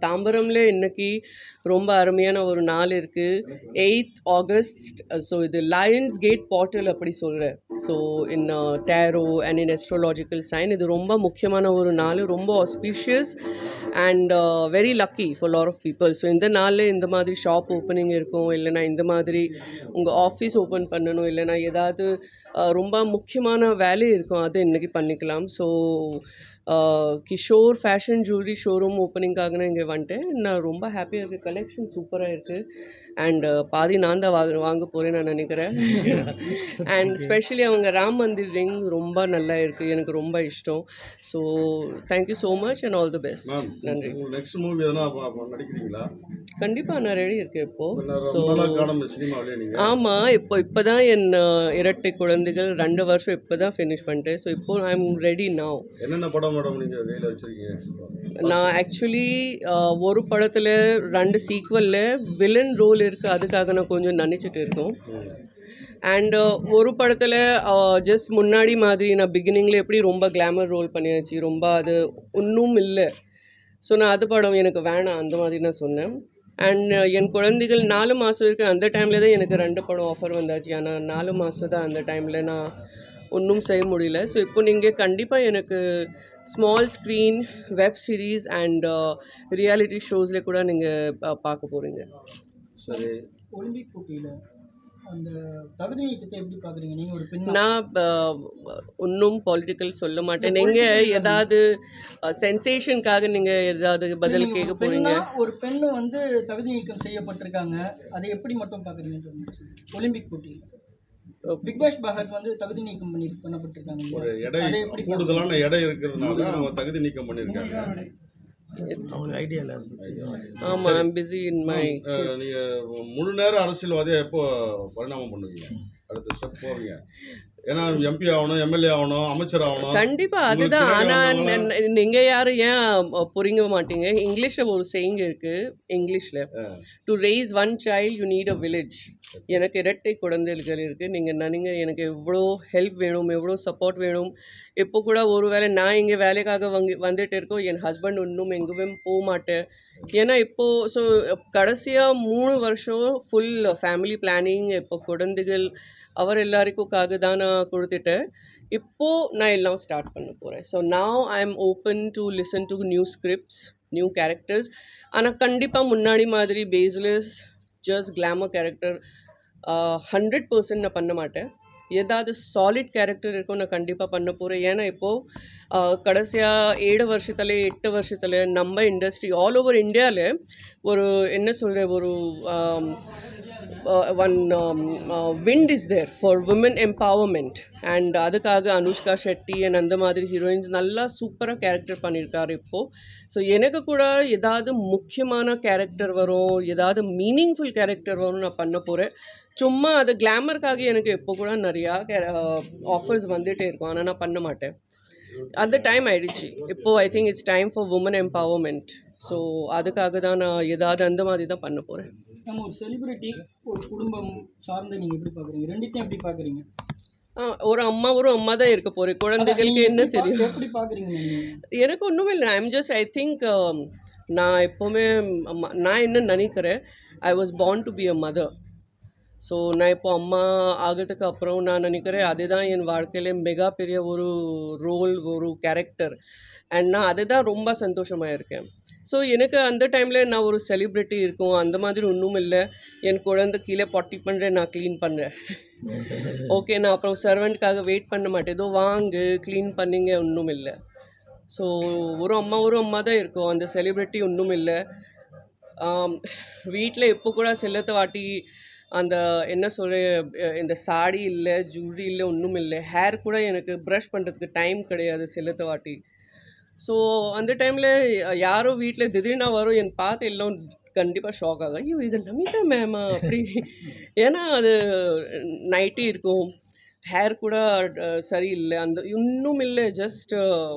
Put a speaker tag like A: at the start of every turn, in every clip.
A: தாம்பரம்ல இன்னைக்கு ரொம்ப அருமையான ஒரு நாள் இருக்குது எயித் ஆகஸ்ட் ஸோ இது லயன்ஸ் கேட் போர்ட்டல் அப்படி சொல்கிறேன் so in tarot and in astrological sign இது ரொம்ப முக்கியமான ஒரு நாள் ரொம்ப auspicious and very lucky for lot of people so இந்த நாளில் இந்த மாதிரி ஷாப் ஓப்பனிங் இருக்கும் இல்லைனா இந்த மாதிரி உங்கள் ஆஃபீஸ் ஓப்பன் பண்ணணும் இல்லைனா ஏதாவது ரொம்ப முக்கியமான வேலை இருக்கும். அது இன்றைக்கி பண்ணிக்கலாம். So Kishore fashion jewellery showroom ஓப்பனிங்காக நான் இங்கே வந்துட்டேன். நான் ரொம்ப ஹாப்பியாக இருக்குது கலெக்ஷன் சூப்பராக இருக்குது அண்ட் பாதி நான் தான் வாங்க வாங்க போகிறேன் நான் நினைக்கிறேன். அண்ட் ஸ்பெஷலி அவங்க ராம் மந்திர் ரிங் ரொம்ப நல்லா இருக்குது எனக்கு ரொம்ப இஷ்டம். So thank you so much and all the best நன்றி.
B: நெக்ஸ்ட் மூவி நடிக்கிறீங்களா?
A: கண்டிப்பாக நான் ரெடி இருக்கேன் இப்போது ஸோ ஆமாம் இப்போ இப்போ தான் என் இரட்டை குழந்தைகள் ரெண்டு வருஷம் இப்போ தான் ஃபினிஷ் பண்ணிட்டேன். ஸோ இப்போ ஐ எம் ரெடி now.
B: என்னென்ன படம் மேடம் நீங்க கையில வச்சிருக்கீங்க?
A: நான் ஆக்சுவலி ஒரு படத்தில் ரெண்டு சீக்வலில் வில்லன் ரோல் இருக்குது அதுக்காக நான் கொஞ்சம் நினச்சிட்டு இருக்கோம். அண்ட் ஒரு படத்தில் ஜஸ்ட் முன்னாடி மாதிரி நான் பிகினிங்கில் எப்படி ரொம்ப கிளாமர் ரோல் பண்ணியாச்சு ரொம்ப அது ஒன்றும் இல்லை. ஸோ நான் அது படம் எனக்கு வேணாம் அந்த மாதிரி நான் சொன்னேன். அண்ட் என் குழந்தைகள் நாலு மாதம் இருக்கு அந்த டைமில் தான் எனக்கு ரெண்டு படம் ஆஃபர் வந்தாச்சு. ஆனால் நாலு மாதம் தான் அந்த டைமில் நான் ஒன்றும் செய்ய முடியல. ஸோ இப்போ நீங்கள் கண்டிப்பாக எனக்கு small screen web series and reality ஷோஸில் கூட நீங்கள் பார்க்க போகிறீங்க
B: சரி.
C: ஒலிம்பிக் போட்டியில் அந்த தகுதி நீக்கத்தை எப்படி பார்க்குறீங்க நீங்கள் ஒரு பெண்
A: நான் ஒன்றும் பொலிட்டிக்கல் சொல்ல மாட்டேன். நீங்கள் ஏதாவது சென்சேஷனுக்காக நீங்கள் ஏதாவது பதில் கேட்க
C: ஒரு
A: போகிறீங்க
C: பெண்ணா ஒரு பெண்ணு வந்து தகுதி நீக்கம் செய்யப்பட்டிருக்காங்க. அதை எப்படி மட்டும் பார்க்குறீங்கன்னு சொல்லுங்க. ஒலிம்பிக் போட்டியில் பிக் பாஷ் பஹத் வந்து தகுதி நீக்கம் பண்ணி பண்ணப்பட்டிருக்காங்க?
B: ஒரு எடை கூடுதலான எடை இருக்கிறதுனால அவங்க தகுதி நீக்கம் பண்ணியிருக்காங்க.
A: ஆமாம் ஐம் பிஸி இன் மை
B: முழு நேர அரசியல்வாதியா எப்போ பரிணாமம் பண்ணுவீங்க? அடுத்த ஸ்டெப் போவீங்க? ஏன்னா எம்பி ஆகணும் எம்எல்ஏ ஆகணும் அமைச்சர் ஆகணும். உங்களுக்கு
A: அதுதான்.
B: வந்தவங்களாம்
A: நீங்கள் யாரும் ஏன் புரிங்க மாட்டீங்க? இங்கிலீஷில் ஒரு செய்ங்க இருக்குது இங்கிலீஷில். To raise one child you need a village எனக்கு இரட்டை குழந்தைகள் இருக்குது நீங்கள் நினைங்க எனக்கு எவ்வளோ ஹெல்ப் வேணும் எவ்வளோ சப்போர்ட் வேணும். இப்போ கூட ஒரு வேளை நான் இங்கே வேலைக்காக வந்து வந்துட்டு இருக்கோம் என் ஹஸ்பண்ட் இன்னும் எங்குமே போக மாட்டேன். ஏன்னா இப்போது ஸோ கடைசியாக மூணு வருஷம் ஃபுல் ஃபேமிலி பிளானிங் இப்போ குழந்தைகள் அவர் எல்லாருக்குக்காக தான் நான் கொடுத்துட்டேன். இப்போது நான் எல்லாம் ஸ்டார்ட் பண்ண போகிறேன் so now I am open to listen to new scripts new characters ஆனால் கண்டிப்பாக முன்னாடி மாதிரி baseless just glamour character hundred percent நான் பண்ண மாட்டேன். ஏதாவது சாலிட் கேரக்டர் இருக்கும் நான் கண்டிப்பாக பண்ண போகிறேன் ஏன்னா இப்போது கடைசியாக ஏழு வருஷத்துல எட்டு வருஷத்தில் நம்ம இண்டஸ்ட்ரி ஆல் ஓவர் இந்தியாவில் ஒரு என்ன சொல்கிற ஒரு one wind is there for women empowerment and அதுக்காக அனுஷ்கா ஷெட்டி அண்ட் அந்த மாதிரி ஹீரோயின்ஸ் நல்லா சூப்பராக கேரக்டர் பண்ணியிருக்காரு இப்போது ஸோ எனக்கு கூட ஏதாவது முக்கியமான கேரக்டர் வரும் ஏதாவது மீனிங்ஃபுல் கேரக்டர் வரும் நான் பண்ண போகிறேன் சும்மா அது கிளாமருக்காக எனக்கு இப்போ கூட நிறையா ஆஃபர்ஸ் வந்துகிட்டே இருக்கும். ஆனால் நான் பண்ண மாட்டேன். அந்த டைம் ஆயிடுச்சு. இப்போது I think it's time for women empowerment so அதுக்காக தான் நான் ஏதாவது அந்த மாதிரி தான் பண்ண போகிறேன்
C: நம்ம ஒரு செலிபிரிட்டி ஒரு குடும்பம் சார்ந்து நீங்கள் எப்படி பார்க்குறீங்க ரெண்டுத்தையும் எப்படி பார்க்குறீங்க
A: ஒரு அம்மா ஒரு அம்மா தான் இருக்க போகிறேன் குழந்தைகளுக்கு என்ன தெரியும்?
C: எப்படி பார்க்குறீங்க
A: எனக்கு ஒன்றுமே இல்லை. ஐம் ஜஸ்ட் ஐ திங்க் நான் எப்போவுமே நான் என்ன நினைக்கிறேன்? I was born to be a mother so நான் இப்போ அம்மா ஆகிறதுக்கு அப்புறம் நான் நினைக்கிறேன் அதுதான் என் வாழ்க்கையில மிகப்பெரிய ஒரு ரோல் ஒரு கேரக்டர் அண்ட் நான் அதுதான் ரொம்ப சந்தோஷமாக இருக்கேன். ஸோ எனக்கு அந்த டைமில் நான் ஒரு செலிப்ரிட்டி இருக்கும். அந்த மாதிரி ஒன்றும் இல்லை. என் குழந்தை கீழே பொட்டி பண்ணுறேன் நான் க்ளீன் பண்ணுறேன் ஓகே நான் அப்புறம் சர்வெண்ட்காக வெயிட் பண்ண மாட்டேன். ஏதோ வாங்கு க்ளீன் பண்ணிங்க ஒன்றும் இல்லை. ஸோ ஒரு அம்மா ஒரு அம்மா தான் இருக்கும். அந்த செலிப்ரிட்டி ஒன்றும் இல்லை. வீட்டில் இப்போ கூட செல்லத்தை வாட்டி அந்த என்ன அஹ் இந்த சாடி இல்லை ஜுவல்லரி இல்லை ஒன்றும் இல்லை. ஹேர் கூட எனக்கு ப்ரஷ் பண்ணுறதுக்கு டைம் கிடையாது செல்லத்தை வாட்டி. ஸோ அந்த டைமில் யாரோ வீட்டில் திடீர்னு வரும் என் பார்த்து எல்லாம் கண்டிப்பாக ஷாக் ஆகும். ஐயோ இது நமிதா மேமா அப்படி. ஏன்னா அது நைட்டி இருக்கும். ஹேர் கூட சரியில்லை. அந்த இன்னும் இல்லை. ஜஸ்ட்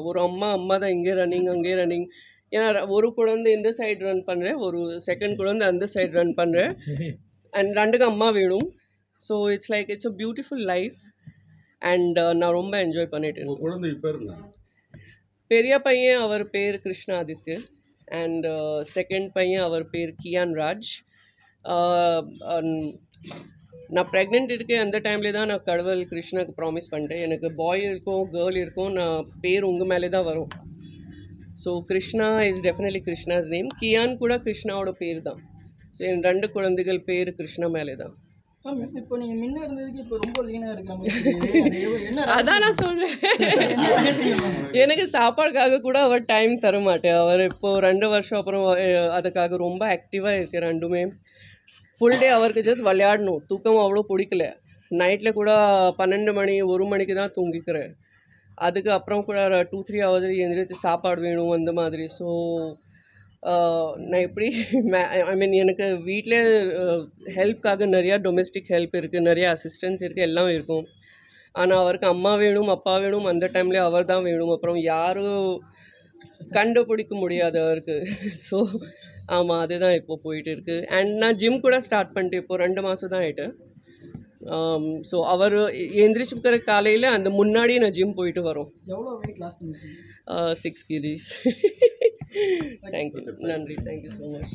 A: ஒரு அம்மா அம்மா தான் இங்கே ரன்னிங் அங்கே ரன்னிங் ஏன்னா ஒரு குழந்தை இந்த சைடு ரன் பண்ணுறேன் ஒரு செகண்ட் குழந்தை அந்த சைடு ரன் பண்ணுறேன் அண்ட் ரெண்டுக்கு அம்மா வேணும். So it's like it's a beautiful life and நான் ரொம்ப என்ஜாய் பண்ணிட்டு
B: பேர் என்ன
A: பெரிய பையன் அவர் பேர் கிருஷ்ணாதித்ய அண்ட் செகண்ட் பையன் அவர் பேர் கியான் ராஜ். Uh, um, நான் ப்ரெக்னென்ட் இருக்கேன். அந்த டைம்லேயே தான் நான் கடவுள் கிருஷ்ணாக்கு ப்ராமிஸ் பண்ணிட்டேன் எனக்கு பாய் இருக்கும் கேர்ள் இருக்கும். நான் பேர் உங்கள் மேலே தான் வரும். So Krishna is definitely Krishna's name Kiaan கூட கிருஷ்ணாவோட பேர் தான். ஸோ என் ரெண்டு குழந்தைகள் பேர் கிருஷ்ணா மேலே தான்.
C: இப்போ முன்ன இருந்ததுக்கு இப்போ ரொம்ப
A: அதான் நான்
C: மேம்?
A: எனக்கு சாப்பாடுக்காக கூட அவர் டைம் தர மாட்டேன் அவர் இப்போ ரெண்டு வருஷம் அப்புறம் அதுக்காக ரொம்ப ஆக்டிவாக இருக்கு ரெண்டுமே. ஃபுல் டே அவருக்கு ஜஸ்ட் விளையாடணும். தூக்கம் அவ்வளோ பிடிக்கல. நைட்டில் கூட பன்னெண்டு மணி ஒரு மணிக்கு தான் தூங்கிக்கிறேன். அதுக்கு அப்புறம் கூட டூ த்ரீ ஹவர்ஸ் எழுந்திரிச்சு சாப்பாடு வேணும் அந்த மாதிரி. ஸோ நான் எப்படி ஐ மீன் எனக்கு வீட்டில் ஹெல்ப்காக நிறையா டொமெஸ்டிக் ஹெல்ப் இருக்குது நிறைய அசிஸ்டன்ஸ் இருக்குது எல்லாம் இருக்கும். ஆனால் அவருக்கு அம்மா வேணும் அப்பா வேணும் அந்த டைம்லேயே அவர் தான் வேணும். அப்புறம் யாரும் கண்டுபிடிக்க முடியாது அவருக்கு. ஸோ ஆமாம் அதுதான் இப்போ போயிட்டு இருக்கு. அண்ட் நான் ஜிம் கூட ஸ்டார்ட் பண்ணிட்டு இப்போ ரெண்டு மாதம் தான் ஆயிட்டு. ஸோ அவர் எந்திரிச்சுக்கிற காலையில் அந்த முன்னாடியே நான் ஜிம் போயிட்டு வரோம். சிக்ஸ் கிலீஸ் தேங்க்யூ நன்றி தேங்க்யூ ஸோ மச்